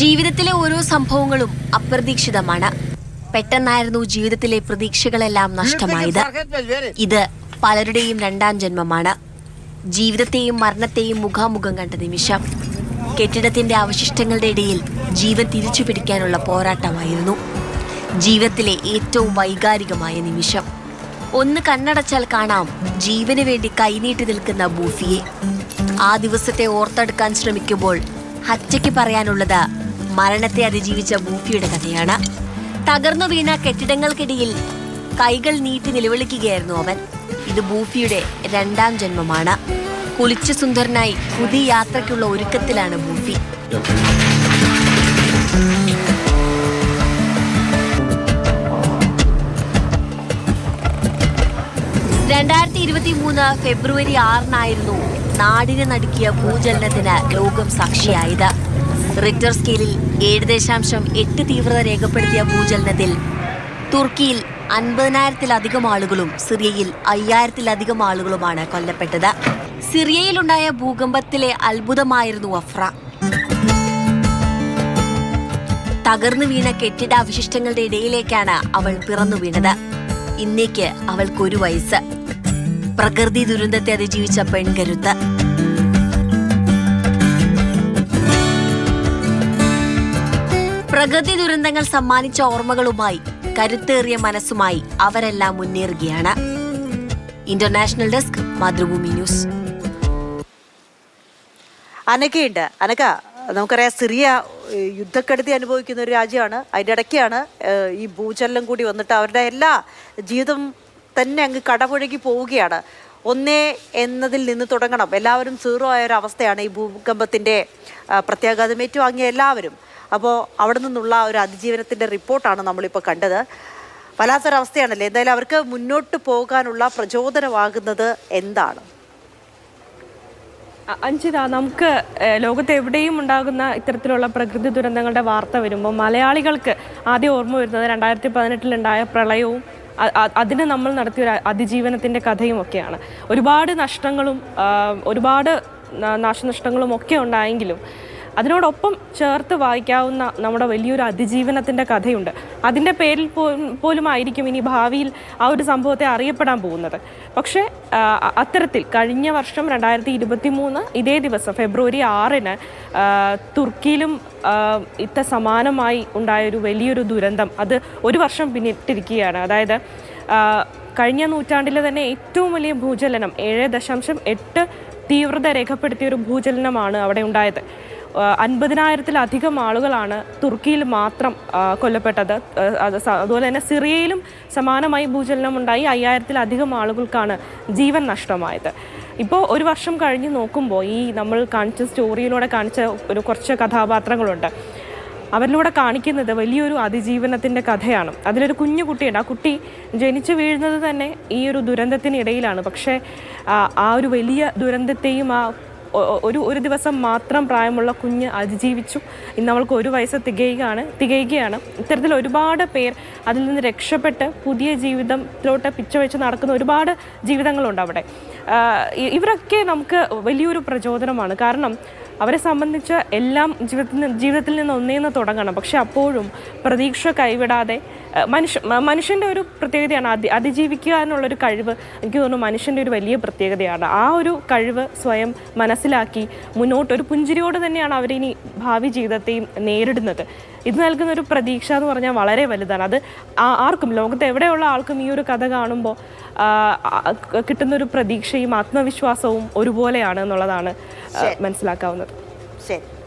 ജീവിതത്തിലെ ഓരോ സംഭവങ്ങളും അപ്രതീക്ഷിതമാണ്. പെട്ടെന്നായിരുന്നു ജീവിതത്തിലെ പ്രതീക്ഷകളെല്ലാം നഷ്ടമായത്. ഇത് പലരുടെയും രണ്ടാം ജന്മമാണ്. ജീവിതത്തെയും മരണത്തെയും മുഖാമുഖം കണ്ട നിമിഷം കെട്ടിടത്തിന്റെ അവശിഷ്ടങ്ങളുടെ ഇടയിൽ ജീവൻ തിരിച്ചു പിടിക്കാനുള്ള പോരാട്ടമായിരുന്നു. ജീവിതത്തിലെ ഏറ്റവും വൈകാരികമായ നിമിഷം. ഒന്ന് കണ്ണടച്ചാൽ കാണാം ജീവന് വേണ്ടി കൈനീട്ടി നിൽക്കുന്ന ബൂഫിയെ. ആ ദിവസത്തെ ഓർത്തെടുക്കാൻ ശ്രമിക്കുമ്പോൾ ഹച്ചയ്ക്ക് പറയാനുള്ളത് മരണത്തെ അതിജീവിച്ച ബൂഫിയുടെ കഥയാണ്. തകർന്നു വീണ കെട്ടിടങ്ങൾക്കിടയിൽ കൈകൾ നീട്ടി നിലവിളിക്കുകയായിരുന്നു അവൻ. ഇത് ബൂഫിയുടെ രണ്ടാം ജന്മമാണ്. കുളിച്ചു സുന്ദരനായി പുതിയ യാത്രയ്ക്കുള്ള ഒരുക്കത്തിലാണ് ബൂഫി രണ്ടായിരത്തി ഇരുപത്തി മൂന്ന് ഫെബ്രുവരി ആറിനായിരുന്നു നാടിനെ നടുക്കിയ ഭൂചലനത്തിന് ലോകം സാക്ഷിയായത്. റിക്ടർ സ്കെയിലിൽ ഏഴ് ദശാംശം എട്ട് തീവ്രത രേഖപ്പെടുത്തിയ ഭൂചലനത്തിൽ തുർക്കിയിൽ അൻപതിനായിരത്തിലധികം ആളുകളും സിറിയയിൽ അയ്യായിരത്തിലധികം ആളുകളുമാണ് കൊല്ലപ്പെട്ടത്. സിറിയയിലുണ്ടായ ഭൂകമ്പത്തിലെ അത്ഭുതമായിരുന്നു അഫ്ര തകർന്നു വീണ കെട്ടിടാവശിഷ്ടങ്ങളുടെ ഇടയിലേക്കാണ് അവൾ പിറന്നു വീണത്. ഇന്നേക്ക് അവൾക്കൊരു വയസ്സ്. പ്രകൃതി ദുരന്തത്തെ അതിജീവിച്ച പെൺകരുത്ത്. പ്രകൃതി ദുരന്തങ്ങൾ സമ്മാനിച്ച ഓർമ്മകളുമായി കരുത്തേറിയ മനസ്സുമായി അവരെല്ലാം മുന്നേറുകയാണ്. International desk Mathrubhumi news. അനക്കയുണ്ട് അനക്ക നമുക്കറിയാം സിറിയ യുദ്ധക്കെടുതി അനുഭവിക്കുന്ന ഒരു രാജ്യമാണ്. അതിന്റെ ഇടയ്ക്കാണ് ഈ ഭൂചലനം കൂടി വന്നിട്ട് അവരുടെ എല്ലാ ജീവിതം തന്നെ അങ്ങ് കടപുഴകി പോവുകയാണ്. ഒന്നേ എന്നതിൽ നിന്ന് തുടങ്ങണം. എല്ലാവരും സീറോ ആയ ഒരു അവസ്ഥയാണ് ഈ ഭൂകമ്പത്തിന്റെ പ്രത്യാഘാതം ഏറ്റുവാങ്ങിയ എല്ലാവരും. അപ്പോൾ അവിടെ നിന്നുള്ള ഒരു അതിജീവനത്തിന്റെ റിപ്പോർട്ടാണ് നമ്മളിപ്പോൾ കണ്ടത്. വല്ലാത്തൊരവസ്ഥയാണല്ലേ എന്തായാലും അവർക്ക് മുന്നോട്ട് പോകാനുള്ള പ്രചോദനമാകുന്നത് എന്താണ്? അഞ്ചിത നമുക്ക് ലോകത്ത് എവിടെയും ഉണ്ടാകുന്ന ഇത്തരത്തിലുള്ള പ്രകൃതി ദുരന്തങ്ങളുടെ വാർത്ത വരുമ്പോൾ മലയാളികൾക്ക് ആദ്യം ഓർമ്മ വരുന്നത് രണ്ടായിരത്തി പതിനെട്ടിലുണ്ടായ പ്രളയവും അതിന് നമ്മൾ നടത്തിയ ഒരു അതിജീവനത്തിന്റെ കഥയും ഒക്കെയാണ്. ഒരുപാട് നഷ്ടങ്ങളും ഒരുപാട് നാശനഷ്ടങ്ങളും ഒക്കെ ഉണ്ടായെങ്കിലും അതിനോടൊപ്പം ചേർത്ത് വായിക്കാവുന്ന നമ്മുടെ വലിയൊരു അതിജീവനത്തിന്റെ കഥയുണ്ട്. അതിന്റെ പേരിൽ പോലും ആയിരിക്കും ഇനി ഭാവിയിൽ ആ ഒരു സംഭവത്തെ അറിയപ്പെടാൻ പോകുന്നത്. പക്ഷേ അത്തരത്തിൽ കഴിഞ്ഞ വർഷം രണ്ടായിരത്തി ഇരുപത്തി മൂന്ന് ഇതേ ദിവസം ഫെബ്രുവരി ആറിന് തുർക്കിയിലും ഇത്ത സമാനമായി ഉണ്ടായൊരു വലിയൊരു ദുരന്തം അത് ഒരു വർഷം പിന്നിട്ടിരിക്കുകയാണ്. അതായത് കഴിഞ്ഞ നൂറ്റാണ്ടിലെ തന്നെ ഏറ്റവും വലിയ ഭൂചലനം ഏഴ് ദശാംശം എട്ട് തീവ്രത രേഖപ്പെടുത്തിയ ഒരു ഭൂചലനമാണ് അവിടെ ഉണ്ടായത്. അൻപതിനായിരത്തിലധികം ആളുകളാണ് തുർക്കിയിൽ മാത്രം കൊല്ലപ്പെട്ടത്. അത് അതുപോലെ തന്നെ സിറിയയിലും സമാനമായി ഭൂചലനം ഉണ്ടായി അയ്യായിരത്തിലധികം ആളുകൾക്കാണ് ജീവൻ നഷ്ടമായത്. ഇപ്പോൾ ഒരു വർഷം കഴിഞ്ഞ് നോക്കുമ്പോൾ ഈ നമ്മൾ കാണിച്ച സ്റ്റോറിയിലൂടെ കാണിച്ച ഒരു കുറച്ച് കഥാപാത്രങ്ങളുണ്ട്. അവരിലൂടെ കാണിക്കുന്നത് വലിയൊരു അതിജീവനത്തിന്റെ കഥയാണ്. അതിലൊരു കുഞ്ഞു കുട്ടിയുണ്ട് ആ കുട്ടി ജനിച്ചു വീഴുന്നത് തന്നെ ഈ ഒരു ദുരന്തത്തിനിടയിലാണ്. പക്ഷേ ആ, ഒരു വലിയ ദുരന്തത്തെയും ആ ഒരു ഒരു ദിവസം മാത്രം പ്രായമുള്ള കുഞ്ഞ് അതിജീവിച്ചു. ഇന്ന് അവൾക്ക് ഒരു വയസ്സ് തികയുകയാണ് തികയുകയാണ്. ഇത്തരത്തിൽ ഒരുപാട് പേർ അതിൽ നിന്ന് രക്ഷപ്പെട്ട് പുതിയ ജീവിതത്തിലോട്ട് പിച്ചവെച്ച് നടക്കുന്ന ഒരുപാട് ജീവിതങ്ങളുണ്ട് അവിടെ. ഇവരൊക്കെ നമുക്ക് വലിയൊരു പ്രചോദനമാണ്. കാരണം അവരെ സംബന്ധിച്ച് എല്ലാം ജീവിതത്തിൽ നിന്ന് ജീവിതത്തിൽ നിന്ന് ഒന്നേന്ന് തുടങ്ങണം. പക്ഷെ അപ്പോഴും പ്രതീക്ഷ കൈവിടാതെ മനുഷ്യ മനുഷ്യന്റെ ഒരു പ്രത്യേകതയാണ് അതി അതിജീവിക്കുക എന്നുള്ളൊരു കഴിവ് എനിക്ക് തോന്നുന്നു മനുഷ്യന്റെ ഒരു വലിയ പ്രത്യേകതയാണ്. ആ ഒരു കഴിവ് സ്വയം മനസ്സിലാക്കി മുന്നോട്ട് ഒരു പുഞ്ചിരിയോട് തന്നെയാണ് അവരിനി ഭാവി ജീവിതത്തെയും നേരിടുന്നത്. ഇത് നൽകുന്ന ഒരു പ്രതീക്ഷ എന്ന് പറഞ്ഞാൽ വളരെ വലുതാണ്. അത് ആർക്കും ലോകത്ത് എവിടെയുള്ള ആൾക്കും ഈ ഒരു കഥ കാണുമ്പോൾ ആ, ആ, കിട്ടുന്ന ഒരു പ്രതീക്ഷയും ആത്മവിശ്വാസവും ഒരുപോലെയാണ് എന്നുള്ളതാണ് മനസ്സിലാക്കാവുന്നത്. ശരി.